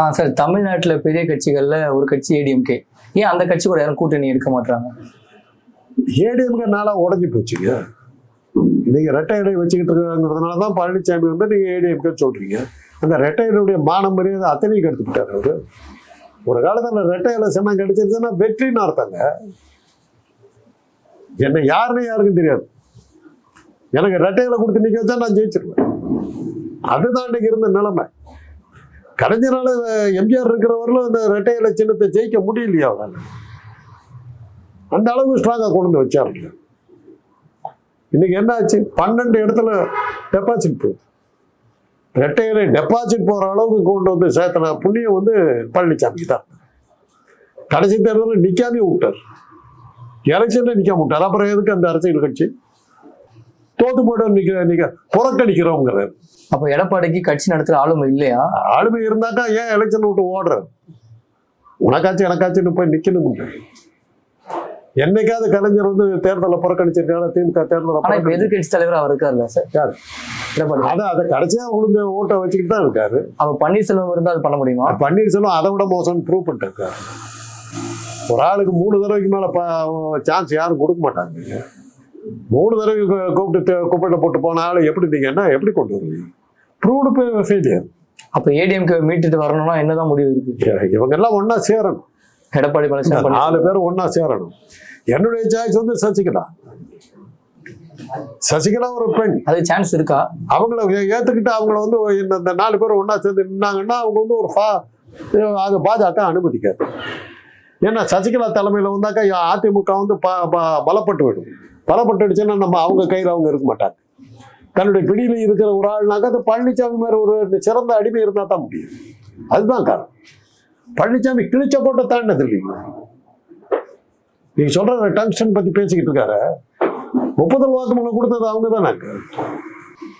ஆ sir. தமிழ்நாட்டில் பெரிய கட்சிகளில் ஒரு கட்சி ஏடிஎம்கே ஏன் அந்த கட்சி கூட யாரும் கூட்டணி எடுக்க மாட்டாங்க ஏடிஎம்கே நாளாக உடஞ்சி போச்சுங்க நீங்க ரெட்டை வச்சுக்கிட்டு இருக்காங்கிறதுனால தான் பழனிசாமி வந்து நீங்க ஏடிஎம்கே சொல்றீங்க. அந்த ரெட்டை மானம் மரியாதை அத்தனையும் எடுத்துக்கிட்டார் அவரு. ஒரு காலத்தில் ரெட்டையில சின்னம் கிடைச்சிருச்சுன்னா வெற்றின்னு அர்த்தங்க. என்ன யாருன்னு யாருக்கும் தெரியாது. எனக்கு ரெட்டையில கொடுத்து நிக்க வச்சா நான் ஜெயிச்சிருவேன். அதுதான் இன்னைக்கு இருந்த நிலைமை. கலைஞரால் எம்ஜிஆர் இருக்கிறவர்களும் அந்த ரெட்டை இலை சின்னத்தை ஜெயிக்க முடியலையா அவரால்? அந்த அளவுக்கு ஸ்ட்ராங்காக கொண்டு வந்து வச்சார். இன்னைக்கு என்ன ஆச்சு பன்னெண்டு இடத்துல டெபாசிட் போகுது. ரெட்டையில டெபாசிட் போகிற அளவுக்கு கொண்டு வந்து சேர்த்தன புண்ணியம் வந்து பழனிசாமிக்கு தான். கடைசி தேர்தலில் நிற்காமே விட்டார். எலெக்ஷனில் நிற்காம விட்டார். அப்புறம் எதுக்கு அந்த அரசியல் கட்சி? தோத்து போய்ட்டு நிற்கிற நிற்க புறக்கணிக்கிறோங்கிறார் அப்ப எடப்பாடிக்கு கட்சி நடத்துற ஆளுமை இல்லையா? ஆளுமை இருந்தாக்கா ஏன் எலெக்ஷன் விட்டு ஓடுறாரு உனக்காச்சும் எனக்காச்சும் போய் நிக்கணும். என்னைக்காவது கலைஞர் வந்து தேர்தலை புறக்கணிச்சிருக்காங்க திமுக தேர்தலை எதிர்கட்சி தலைவர் அவர் இருக்காருல்ல சார்? எடப்பாடி. அதை அதை கடைசியா உளுந்த ஓட்டை வச்சுக்கிட்டு தான் இருக்காரு. அப்ப பன்னீர்செல்வம் இருந்தா அது பண்ண முடியுமா? பன்னீர்செல்வம் அதை விட மோசம் ப்ரூவ் பண்ணிட்டு இருக்காரு ஒரு ஆளுக்கு மூணு தடவைக்கு மேல சான்ஸ் யாரும் கொடுக்க மாட்டாங்க. மூணு தடவை கூப்பிட்டு குப்பையில போட்டு போன ஆளு எப்படி நீங்க என்ன எப்படி கொண்டு வருவீங்க? ப்ரூவ்டு ஃபெயிலியர் அப்ப ஏடிஎம்கே மீட்டுட்டு வரணும்னா என்னதான் முடிவு இருக்கு? இவங்க எல்லாம் ஒண்ணா சேரணும். எடப்பாடி பழனிசாமி நாலு பேர் ஒண்ணா சேரணும். என்னுடைய சாய்ஸ் வந்து சசிகலா. சசிகலா ஒரு பெண். அது சான்ஸ் இருக்கா? அவங்கள ஏத்துக்கிட்டு அவங்கள வந்து இந்த நாலு பேர் ஒண்ணா சேர்ந்து நின்னாங்கன்னா அவங்க வந்து ஒரு ஃபா அது பாஜக அனுமதிக்காது. ஏன்னா சசிகலா தலைமையில வந்தாக்கா அதிமுக வந்து ப- ப- பலப்பட்டு விடும். பலப்பட்டுடுச்சுன்னா நம்ம அவங்க கையில அவங்க இருக்க மாட்டாங்க. தன்னுடைய பிடியில் இருக்கிற ஒரு ஆள்னாக்கா அது பழனிசாமி மாதிரி ஒரு சிறந்த அடிமை இருந்தால் தான் முடியும். அதுதான் காரணம். பழனிசாமி கிழிச்ச போட்ட தாண்டினது இல்லைங்க. நீங்க சொல்ற டங்ஸ்டன் பத்தி பேசிக்கிட்டு இருக்காரு. ஒப்புதல் வாக்குமூலம் கொடுத்தது அவங்க தானே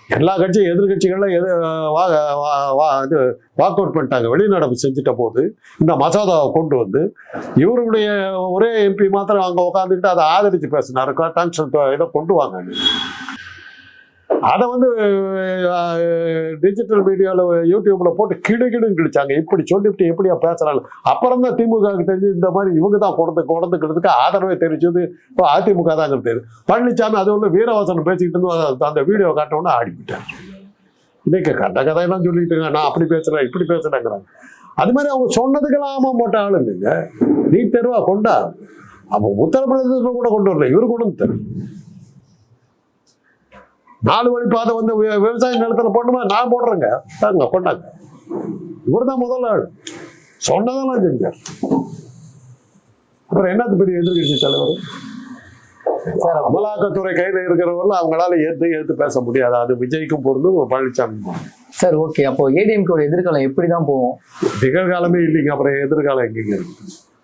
எல்லா கட்சியும் எதிர்கட்சிகள்லாம் எது வா- வா இது வாக் அவுட் பண்ணிட்டாங்க. வெளிநடப்பு செஞ்சுட்ட போது இந்த மசோதாவை கொண்டு வந்து இவருடைய ஒரே எம்பி மாத்திரம் அங்கே உட்காந்துக்கிட்டு அதை ஆதரித்து பேசினாரு. டங்ஸ்டன் இதை கொண்டு வாங்க. அதை வந்து டிஜிட்டல் மீடியாவில் யூடியூப்பில் போட்டு கிடு கிடுன்னு கிழிச்சாங்க. இப்படி சொல்லிவிட்டு எப்படியா பேசுகிறாங்க அப்புறம் தான் திமுக தெரிஞ்சு இந்த மாதிரி இவங்க தான் குடந்து குடந்துக்கிறதுக்கு ஆதரவை தெரிஞ்சது இப்போ அதிமுக தான் தெரியுது. பழனிசாமி அது ஒன்று வீரவாசனம் பேசிக்கிட்டு இருந்து அந்த- வீடியோ காட்டோன்னே ஆடிவிட்டார் இன்னைக்கு கண்ட கதையெல்லாம் சொல்லிட்டு இருக்காங்க. நான் அப்படி பேசுகிறேன் இப்படி பேசுகிறேங்கிறாங்க அது மாதிரி அவங்க சொன்னதுக்கெல்லாம் ஆமா போட்ட ஆளுங்க நீ தெருவா கொண்டா அப்போ உத்தரப்பிரதேசத்தில் கூட கொண்டு வரல. இவர் கொண்டு வந்து நாலு வழி பாதை வந்து விவசாய நிலத்துல போடணுமா? நான் போடுறேங்க. தாங்க கொண்டாங்க. இவர் தான் முதல் ஆள். சொன்னதெல்லாம் செஞ்சார். அப்புறம் என்னது பெரிய எதிர்கட்சி தலைவர்? சார் அமலாக்கத்துறை கையில இருக்கிறவர்கள் அவங்களால ஏத்து ஏத்து பேச முடியாது. அது விஜய்க்கும் பொருந்தும் பழனிசாமி சார் ஓகே அப்போ ஏடிஎம்கே எதிர்காலம் எப்படிதான் போகும்? நிகழ்காலமே இல்லைங்க. அப்புறம் எதிர்காலம் எங்கேங்க இருக்கு?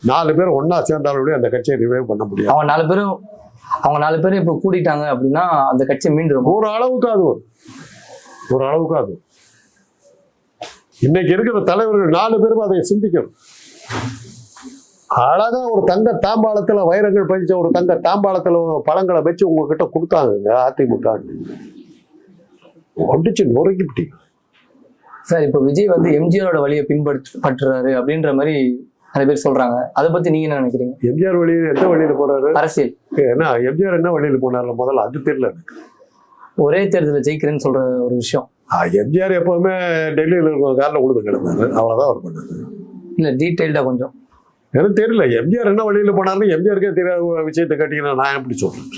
நாலு பேர் ஒண்ணா சேர்ந்தாலும் அந்த கட்சியை ரிவைவ் பண்ண முடியாது. அவங்க நாலு பேரும் அவங்க நாலு பேரும் இப்போ கூட்டிட்டாங்க அப்படின்னா அந்த கட்சி மீண்டும் ஒரு அளவுக்கு அது ஒரு அளவுக்கு அது. இன்னைக்கு இருக்கிற தலைவர்கள் நாலு பேரும் அதை சிந்திக்கணும். அழகா ஒரு தங்க தாம்பாளத்துல வைரங்கள் பதிச்ச ஒரு தங்க தாம்பாளத்துல பழங்களை வச்சு உங்ககிட்ட கொடுத்தாங்க அதிமுக ஒடிச்சு நொறுக்கிவிட்டி சார் இப்போ விஜய் வந்து எம்ஜிஆரோட வழியை பின்பற்று பற்றுறாரு அப்படின்ற மாதிரி நிறைய பேர் சொல்றாங்க. அதை பத்தி நீங்க என்ன நினைக்கிறீங்க? எம்ஜிஆர் வழியில எந்த வழியில போறாரு? அரசியல். ஏன்னா எம்ஜிஆர் என்ன வழியில போனார்ல முதல்ல அது தெரியல ஒரே தேர்தலில் ஜெயிக்கிறேன்னு சொல்ற ஒரு விஷயம். எம்ஜிஆர் எப்பவுமே டெல்லியில் இருக்கிற காரில் உழுது கிடந்தாரு. அவ்வளவுதான் அவர் பண்ணது. இல்ல டீட்டெயில்டா கொஞ்சம். எனக்கு தெரியல எம்ஜிஆர் என்ன வழியில போனாருன்னு எம்ஜிஆருக்கே தெரியாத விஷயத்தை கட்டிங்கன்னா நான் எப்படி சொல்றேன்